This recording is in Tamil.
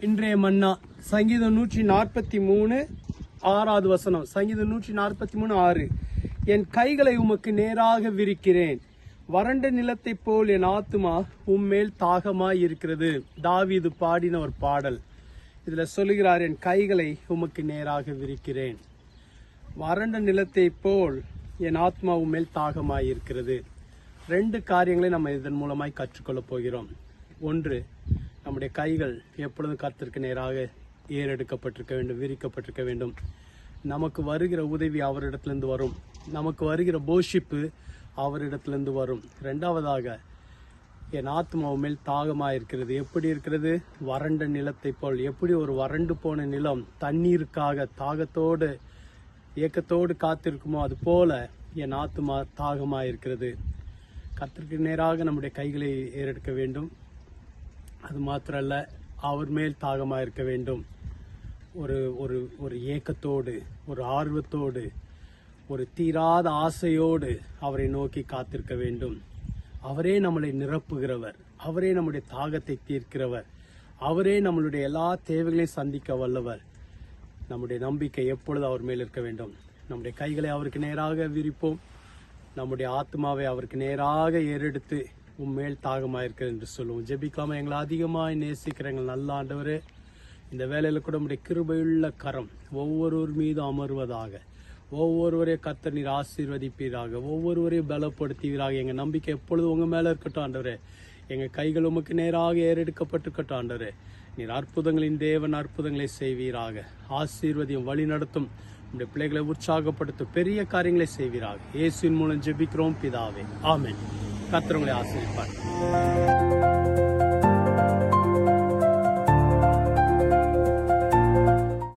இன்றைய மன்னா சங்கீதம் நூற்றி நாற்பத்தி மூணு ஆறாவது வசனம். சங்கீதம் நூற்றி நாற்பத்தி மூணு ஆறு. என் கைகளை உமக்கு நேராக விரிக்கிறேன். வறண்ட நிலத்தைப் போல் என் ஆத்துமா உம்மேல் தாகமாய் இருக்கிறது தாவிது பாடின ஒரு பாடல். இதில் சொல்லுகிறார் என் கைகளை உமக்கு நேராக விரிக்கிறேன். வறண்ட நிலத்தை போல் என் ஆத்மா உம்மேல் தாகமாயிருக்கிறது. ரெண்டு காரியங்களை நம்ம இதன் மூலமாய் கற்றுக்கொள்ளப் போகிறோம். ஒன்று நம்முடைய கைகள் எப்பொழுதும் கத்திற்கு நேராக ஏறெடுக்கப்பட்டிருக்க வேண்டும் விரிக்கப்பட்டிருக்க வேண்டும். நமக்கு வருகிற உதவி அவரிடத்திலிருந்து வரும். நமக்கு வருகிற போஷிப்பு அவரிடத்திலிருந்து வரும். ரெண்டாவதாக என் ஆத்மாவு மேல் தாகமாக இருக்கிறது எப்படி இருக்கிறது? வறண்ட நிலத்தைப் போல். எப்படி ஒரு வறண்டு போன நிலம் தண்ணீருக்காக தாகத்தோடு ஏக்கத்தோடு காத்திருக்குமோ அது போல என் ஆத்துமா தாகமாக இருக்கிறது கத்திற்கு நேராக நம்முடைய கைகளை ஏறெடுக்க வேண்டும். அது மாத்திரல்ல அவர் மேல் தாகமாக இருக்க வேண்டும். ஒரு ஒரு ஒரு ஏக்கத்தோடு ஒரு ஆர்வத்தோடு ஒரு தீராத ஆசையோடு அவரை நோக்கி காத்திருக்க வேண்டும். அவரே நம்மளை நிரப்புகிறவர். அவரே நம்முடைய தாகத்தை தீர்க்கிறவர். அவரே நம்மளுடைய எல்லா தேவைகளையும் சந்திக்க வல்லவர். நம்முடைய நம்பிக்கை எப்பொழுது அவர் மேல் இருக்க வேண்டும்? நம்முடைய கைகளை அவருக்கு நேராக விரிப்போம். நம்முடைய ஆத்மாவை அவருக்கு நேராக ஏறெடுத்து உம்மேல் தாகமாக இருக்கிறது என்று சொல்லுவோம். ஜெபிக்காம எங்களை அதிகமாக நேசிக்கிற எங்கள் நல்ல ஆண்டவர் இந்த வேலையில் கூட நம்முடைய கிருபையுள்ள கரம் ஒவ்வொருவர் மீது அமர்வதாக ஒவ்வொருவரையும் கத்த நீர் ஆசீர்வதிப்பீராக ஒவ்வொருவரையும் பலப்படுத்துவீராக. எங்கள் நம்பிக்கை எப்பொழுது உங்கள் மேலே இருக்கட்டும் ஆண்டவரே. எங்கள் கைகள் உமக்கு நேராக ஏறெடுக்கப்பட்டிருக்கட்டும் ஆண்டரே நீர் அற்புதங்களின் தேவன் அற்புதங்களை செய்வீராக. ஆசீர்வதியும் வழி நடத்தும் உடைய பிள்ளைகளை உற்சாகப்படுத்தும் பெரிய காரியங்களை செய்வீராக. இயேசுவின் மூலம் ஜெபிக்கிறோம் பிதாவே. ஆமே கர்த்தர் உங்களை